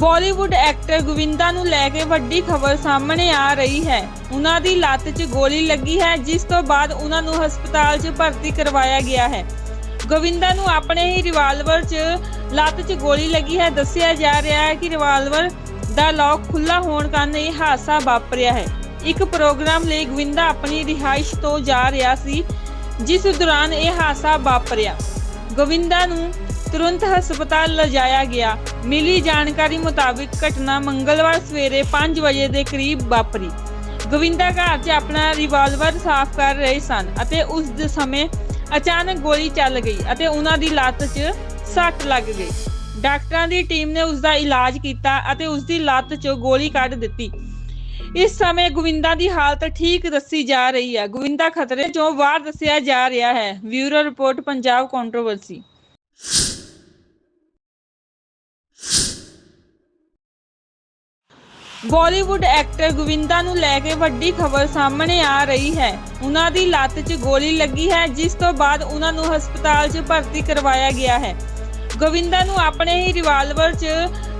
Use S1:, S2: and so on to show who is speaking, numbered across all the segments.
S1: Bollywood actor Govinda ਨੂੰ ਲੈ ਕੇ ਵੱਡੀ ਖਬਰ ਸਾਹਮਣੇ ਆ ਰਹੀ ਹੈ। ਉਹਨਾਂ ਦੀ ਲੱਤ 'ਚ ਗੋਲੀ ਲੱਗੀ ਹੈ, ਜਿਸ ਤੋਂ ਬਾਅਦ ਉਹਨਾਂ ਨੂੰ ਹਸਪਤਾਲ 'ਚ ਭਰਤੀ ਕਰਵਾਇਆ ਗਿਆ ਹੈ। ਗੋਵਿੰਦਾ ਨੂੰ ਆਪਣੇ ਹੀ ਰਿਵਾਲਵਰ 'ਚ ਲੱਤ 'ਚ ਗੋਲੀ ਲੱਗੀ ਹੈ। ਦੱਸਿਆ ਜਾ ਰਿਹਾ ਹੈ ਕਿ ਰਿਵਾਲਵਰ ਦਾ ਲੌਕ ਖੁੱਲਾ ਹੋਣ ਕਾਰਨ ਇਹ ਹਾਦਸਾ ਵਾਪਰਿਆ ਹੈ। ਇੱਕ ਪ੍ਰੋਗਰਾਮ ਲਈ ਗੋਵਿੰਦਾ ਆਪਣੀ ਰਿਹਾਇਸ਼ ਤੋਂ ਜਾ ਰਿਹਾ ਸੀ, ਜਿਸ ਦੌਰਾਨ ਇਹ ਹਾਦਸਾ ਵਾਪਰਿਆ। ਗੋਵਿੰਦਾ ਨੂੰ ਤੁਰੰਤ ਹਸਪਤਾਲ ਲਿਜਾਇਆ ਗਿਆ। ਮਿਲੀ ਜਾਣਕਾਰੀ ਮੁਤਾਬਿਕ ਘਟਨਾ ਮੰਗਲਵਾਰ ਸਵੇਰੇ 5 ਵਜੇ ਦੇ ਕਰੀਬ ਵਾਪਰੀ। ਗੋਵਿੰਦਾ ਘਰ 'ਚ ਆਪਣਾ ਰਿਵਾਲਵਰ ਸਾਫ਼ ਕਰ ਰਹੇ ਸਨ ਅਤੇ ਉਸ ਦੇ ਸਮੇਂ ਅਚਾਨਕ ਗੋਲੀ ਚੱਲ ਗਈ ਅਤੇ ਉਹਨਾਂ ਦੀ ਲੱਤ 'ਚ ਸੱਟ ਲੱਗ ਗਈ। ਡਾਕਟਰਾਂ ਦੀ ਟੀਮ ਨੇ ਉਸ ਦਾ ਇਲਾਜ ਕੀਤਾ ਅਤੇ ਉਸ ਦੀ ਲੱਤ 'ਚੋਂ ਗੋਲੀ ਕੱਢ ਦਿੱਤੀ। ਇਸ ਸਮੇਂ ਗੋਵਿੰਦਾ ਦੀ ਹਾਲਤ ਠੀਕ ਦੱਸੀ ਜਾ ਰਹੀ ਹੈ। ਗੋਵਿੰਦਾ ਖਤਰੇ 'ਚੋਂ ਬਾਹਰ ਦੱਸਿਆ ਜਾ ਰਿਹਾ ਹੈ। Bureau report, Punjab controversy Bollywood actor Govinda ਨੂੰ ਲੈ ਕੇ ਵੱਡੀ ਖਬਰ ਸਾਹਮਣੇ ਆ ਰਹੀ ਹੈ। ਉਹਨਾਂ ਦੀ ਲੱਤ 'ਚ ਗੋਲੀ ਲੱਗੀ ਹੈ, ਜਿਸ ਤੋਂ ਬਾਅਦ ਉਹਨਾਂ ਨੂੰ ਹਸਪਤਾਲ 'ਚ ਭਰਤੀ ਕਰਵਾਇਆ ਗਿਆ ਹੈ। ਗੋਵਿੰਦਾ ਨੂੰ ਆਪਣੇ ਹੀ ਰਿਵਾਲਵਰ 'ਚ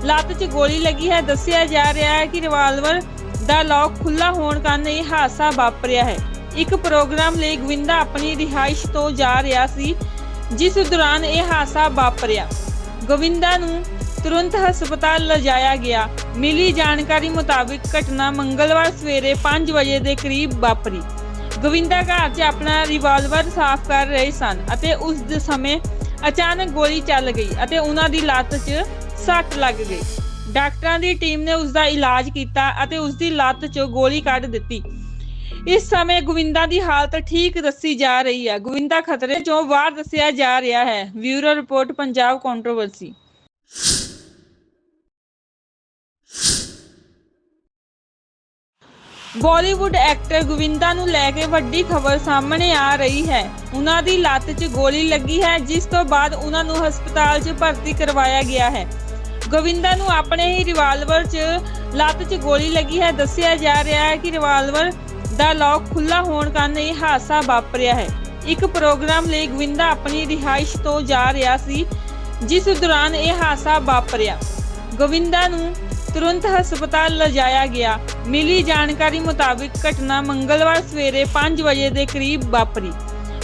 S1: ਲੱਤ 'ਚ ਗੋਲੀ ਲੱਗੀ ਹੈ। ਦੱਸਿਆ ਜਾ ਰਿਹਾ ਹੈ ਕਿ ਰਿਵਾਲਵਰ ਦਾ ਲੌਕ ਖੁੱਲਾ ਹੋਣ ਕਾਰਨ ਇਹ ਹਾਦਸਾ ਵਾਪਰਿਆ ਹੈ। ਇੱਕ ਪ੍ਰੋਗਰਾਮ ਲਈ ਗੋਵਿੰਦਾ ਆਪਣੀ ਰਿਹਾਇਸ਼ ਤੋਂ ਜਾ ਰਿਹਾ ਸੀ, ਜਿਸ ਦੌਰਾਨ ਇਹ ਹਾਦਸਾ ਵਾਪਰਿਆ। ਗੋਵਿੰਦਾ ਨੂੰ ਤੁਰੰਤ ਹਸਪਤਾਲ ਲਿਜਾਇਆ ਗਿਆ। ਮਿਲੀ ਜਾਣਕਾਰੀ ਮੁਤਾਬਿਕ ਘਟਨਾ ਮੰਗਲਵਾਰ ਸਵੇਰੇ 5 ਵਜੇ ਦੇ ਕਰੀਬ ਵਾਪਰੀ। ਗੋਵਿੰਦਾ ਘਰ 'ਚ ਆਪਣਾ ਰਿਵਾਲਵਰ ਸਾਫ਼ ਕਰ ਰਹੇ ਸਨ ਅਤੇ ਉਸ ਦੇ ਸਮੇਂ ਅਚਾਨਕ ਗੋਲੀ ਚੱਲ ਗਈ ਅਤੇ ਉਹਨਾਂ ਦੀ ਲੱਤ 'ਚ ਸੱਟ ਲੱਗ ਗਈ। ਡਾਕਟਰਾਂ ਦੀ ਟੀਮ ਨੇ ਉਸ ਦਾ ਇਲਾਜ ਕੀਤਾ ਅਤੇ ਉਸ ਦੀ ਲੱਤ 'ਚੋਂ ਗੋਲੀ ਕੱਢ ਦਿੱਤੀ। ਇਸ ਸਮੇਂ ਗੋਵਿੰਦਾ ਦੀ ਹਾਲਤ ਠੀਕ ਦੱਸੀ ਜਾ ਰਹੀ ਹੈ। ਗੋਵਿੰਦਾ ਖਤਰੇ 'ਚੋਂ ਬਾਹਰ ਦੱਸਿਆ ਜਾ ਰਿਹਾ ਹੈ। Bureau report, Punjab controversy Bollywood actor Govinda ਨੂੰ ਲੈ ਕੇ ਵੱਡੀ ਖਬਰ ਸਾਹਮਣੇ ਆ ਰਹੀ ਹੈ। ਉਹਨਾਂ ਦੀ ਲੱਤ 'ਚ ਗੋਲੀ ਲੱਗੀ ਹੈ, ਜਿਸ ਤੋਂ ਬਾਅਦ ਉਹਨਾਂ ਨੂੰ ਹਸਪਤਾਲ 'ਚ ਭਰਤੀ ਕਰਵਾਇਆ ਗਿਆ ਹੈ। ਗੋਵਿੰਦਾ ਨੂੰ ਆਪਣੇ ਹੀ ਰਿਵਾਲਵਰ 'ਚ ਲੱਤ 'ਚ ਗੋਲੀ ਲੱਗੀ ਹੈ। ਦੱਸਿਆ ਜਾ ਰਿਹਾ ਹੈ ਕਿ ਰਿਵਾਲਵਰ ਦਾ ਲੌਕ ਖੁੱਲਾ ਹੋਣ ਕਾਰਨ ਇਹ ਹਾਦਸਾ ਵਾਪਰਿਆ ਹੈ। ਇੱਕ ਪ੍ਰੋਗਰਾਮ ਲਈ ਗੋਵਿੰਦਾ ਆਪਣੀ ਰਿਹਾਇਸ਼ ਤੋਂ ਜਾ ਰਿਹਾ ਸੀ, ਜਿਸ ਦੌਰਾਨ ਇਹ ਹਾਦਸਾ ਵਾਪਰਿਆ। ਗੋਵਿੰਦਾ ਨੂੰ ਤੁਰੰਤ ਹਸਪਤਾਲ ਲਿਜਾਇਆ ਗਿਆ। ਮਿਲੀ ਜਾਣਕਾਰੀ ਮੁਤਾਬਿਕ ਘਟਨਾ ਮੰਗਲਵਾਰ ਸਵੇਰੇ 5 ਵਜੇ ਦੇ ਕਰੀਬ ਵਾਪਰੀ।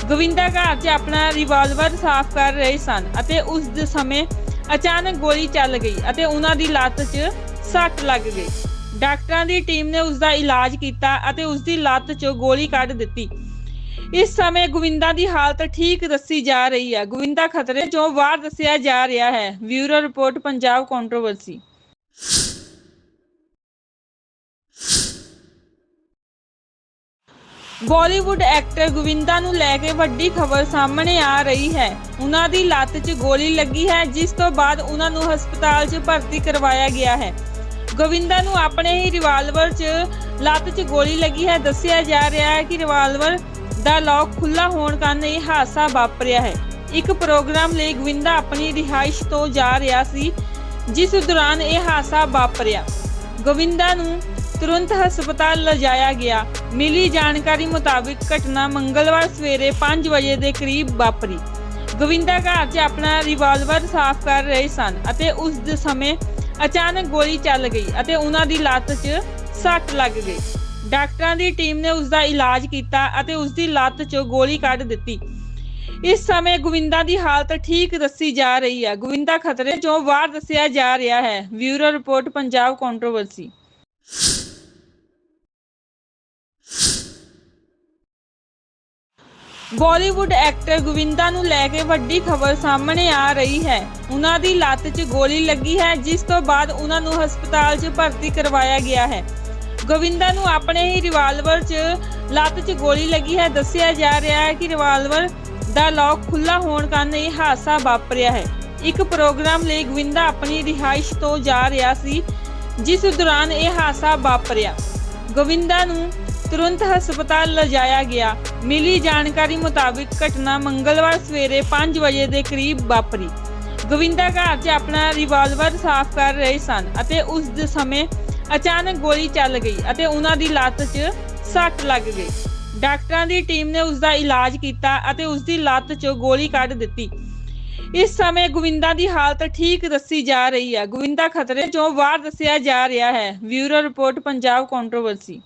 S1: ਗੋਵਿੰਦਾ ਘਰ 'ਚ ਆਪਣਾ ਰਿਵਾਲਵਰ ਸਾਫ਼ ਕਰ ਰਹੇ ਸਨ ਅਤੇ ਉਸ ਦੇ ਸਮੇਂ ਅਚਾਨਕ ਗੋਲੀ ਚੱਲ ਗਈ ਅਤੇ ਉਹਨਾਂ ਦੀ ਲੱਤ 'ਚ ਸੱਟ ਲੱਗ ਗਈ। ਡਾਕਟਰਾਂ ਦੀ ਟੀਮ ਨੇ ਉਸ ਦਾ ਇਲਾਜ ਕੀਤਾ ਅਤੇ ਉਸ ਦੀ ਲੱਤ 'ਚੋਂ ਗੋਲੀ ਕੱਢ ਦਿੱਤੀ। ਇਸ ਸਮੇਂ ਗੋਵਿੰਦਾ ਦੀ ਹਾਲਤ ਠੀਕ ਦੱਸੀ ਜਾ ਰਹੀ ਹੈ। ਗੋਵਿੰਦਾ ਖਤਰੇ 'ਚੋਂ ਬਾਹਰ ਦੱਸਿਆ ਜਾ ਰਿਹਾ ਹੈ। Bureau report, Punjab controversy Bollywood actor Govinda ਨੂੰ ਲੈ ਕੇ ਵੱਡੀ ਖਬਰ ਸਾਹਮਣੇ ਆ ਰਹੀ ਹੈ। ਉਹਨਾਂ ਦੀ ਲੱਤ 'ਚ ਗੋਲੀ ਲੱਗੀ ਹੈ, ਜਿਸ ਤੋਂ ਬਾਅਦ ਉਹਨਾਂ ਨੂੰ ਹਸਪਤਾਲ 'ਚ ਭਰਤੀ ਕਰਵਾਇਆ ਗਿਆ ਹੈ। ਗੋਵਿੰਦਾ ਨੂੰ ਆਪਣੇ ਹੀ ਰਿਵਾਲਵਰ 'ਚ ਲੱਤ 'ਚ ਗੋਲੀ ਲੱਗੀ ਹੈ। ਦੱਸਿਆ ਜਾ ਰਿਹਾ ਹੈ ਕਿ ਰਿਵਾਲਵਰ ਦਾ ਲੌਕ ਖੁੱਲਾ ਹੋਣ ਕਾਰਨ ਇਹ ਹਾਦਸਾ ਵਾਪਰਿਆ ਹੈ। ਇੱਕ ਪ੍ਰੋਗਰਾਮ ਲਈ ਗੋਵਿੰਦਾ ਆਪਣੀ ਰਿਹਾਇਸ਼ ਤੋਂ ਜਾ ਰਿਹਾ ਸੀ, ਜਿਸ ਦੌਰਾਨ ਇਹ ਹਾਦਸਾ ਵਾਪਰਿਆ। ਗੋਵਿੰਦਾ ਨੂੰ ਤੁਰੰਤ ਹਸਪਤਾਲ ਲਿਜਾਇਆ ਗਿਆ। ਮਿਲੀ ਜਾਣਕਾਰੀ ਮੁਤਾਬਿਕ ਘਟਨਾ ਮੰਗਲਵਾਰ ਸਵੇਰੇ 5 ਵਜੇ ਦੇ ਕਰੀਬ ਵਾਪਰੀ। ਗੋਵਿੰਦਾ ਘਰ 'ਚ ਆਪਣਾ ਰਿਵਾਲਵਰ ਸਾਫ਼ ਕਰ ਰਹੇ ਸਨ ਅਤੇ ਉਸ ਦੇ ਸਮੇਂ ਅਚਾਨਕ ਗੋਲੀ ਚੱਲ ਗਈ ਅਤੇ ਉਹਨਾਂ ਦੀ ਲੱਤ 'ਚ ਸੱਟ ਲੱਗ ਗਈ। ਡਾਕਟਰਾਂ ਦੀ ਟੀਮ ਨੇ ਉਸ ਦਾ ਇਲਾਜ ਕੀਤਾ ਅਤੇ ਉਸ ਦੀ ਲੱਤ 'ਚੋਂ ਗੋਲੀ ਕੱਢ ਦਿੱਤੀ। ਇਸ ਸਮੇਂ ਗੋਵਿੰਦਾ ਦੀ ਹਾਲਤ ਠੀਕ ਦੱਸੀ ਜਾ ਰਹੀ ਹੈ। ਗੋਵਿੰਦਾ ਖਤਰੇ 'ਚੋਂ ਬਾਹਰ ਦੱਸਿਆ ਜਾ ਰਿਹਾ ਹੈ। Bureau report, Punjab controversy Bollywood actor Govinda ਨੂੰ ਲੈ ਕੇ ਵੱਡੀ ਖਬਰ ਸਾਹਮਣੇ ਆ ਰਹੀ ਹੈ। ਉਹਨਾਂ ਦੀ ਲੱਤ 'ਚ ਗੋਲੀ ਲੱਗੀ ਹੈ, ਜਿਸ ਤੋਂ ਬਾਅਦ ਉਹਨਾਂ ਨੂੰ ਹਸਪਤਾਲ 'ਚ ਭਰਤੀ ਕਰਵਾਇਆ ਗਿਆ ਹੈ। ਗੋਵਿੰਦਾ ਨੂੰ ਆਪਣੇ ਹੀ ਰਿਵਾਲਵਰ 'ਚ ਲੱਤ 'ਚ ਗੋਲੀ ਲੱਗੀ ਹੈ। ਦੱਸਿਆ ਜਾ ਰਿਹਾ ਹੈ ਕਿ ਰਿਵਾਲਵਰ ਦਾ ਲੌਕ ਖੁੱਲਾ ਹੋਣ ਕਾਰਨ ਇਹ ਹਾਦਸਾ ਵਾਪਰਿਆ ਹੈ। ਇੱਕ ਪ੍ਰੋਗਰਾਮ ਲਈ ਗੋਵਿੰਦਾ ਆਪਣੀ ਰਿਹਾਇਸ਼ ਤੋਂ ਜਾ ਰਿਹਾ ਸੀ, ਜਿਸ ਦੌਰਾਨ ਇਹ ਹਾਦਸਾ ਵਾਪਰਿਆ। ਗੋਵਿੰਦਾ ਨੂੰ ਤੁਰੰਤ ਹਸਪਤਾਲ ਲਿਜਾਇਆ ਗਿਆ। ਮਿਲੀ ਜਾਣਕਾਰੀ ਮੁਤਾਬਿਕ ਘਟਨਾ ਮੰਗਲਵਾਰ ਸਵੇਰੇ 5 ਵਜੇ ਦੇ ਕਰੀਬ ਵਾਪਰੀ। ਗੋਵਿੰਦਾ ਘਰ 'ਚ ਆਪਣਾ ਰਿਵਾਲਵਰ ਸਾਫ਼ ਕਰ ਰਹੇ ਸਨ ਅਤੇ ਉਸ ਦੇ ਸਮੇਂ ਅਚਾਨਕ ਗੋਲੀ ਚੱਲ ਗਈ ਅਤੇ ਉਹਨਾਂ ਦੀ ਲੱਤ 'ਚ ਸੱਟ ਲੱਗ ਗਈ। ਡਾਕਟਰਾਂ ਦੀ ਟੀਮ ਨੇ ਉਸ ਦਾ ਇਲਾਜ ਕੀਤਾ ਅਤੇ ਉਸ ਦੀ ਲੱਤ 'ਚੋਂ ਗੋਲੀ ਕੱਢ ਦਿੱਤੀ। ਇਸ ਸਮੇਂ ਗੋਵਿੰਦਾ ਦੀ ਹਾਲਤ ਠੀਕ ਦੱਸੀ ਜਾ ਰਹੀ ਹੈ। ਗੋਵਿੰਦਾ ਖਤਰੇ ਚੋਂ ਬਾਹਰ ਦੱਸਿਆ ਜਾ ਰਿਹਾ ਹੈ। Bureau report, Punjab controversy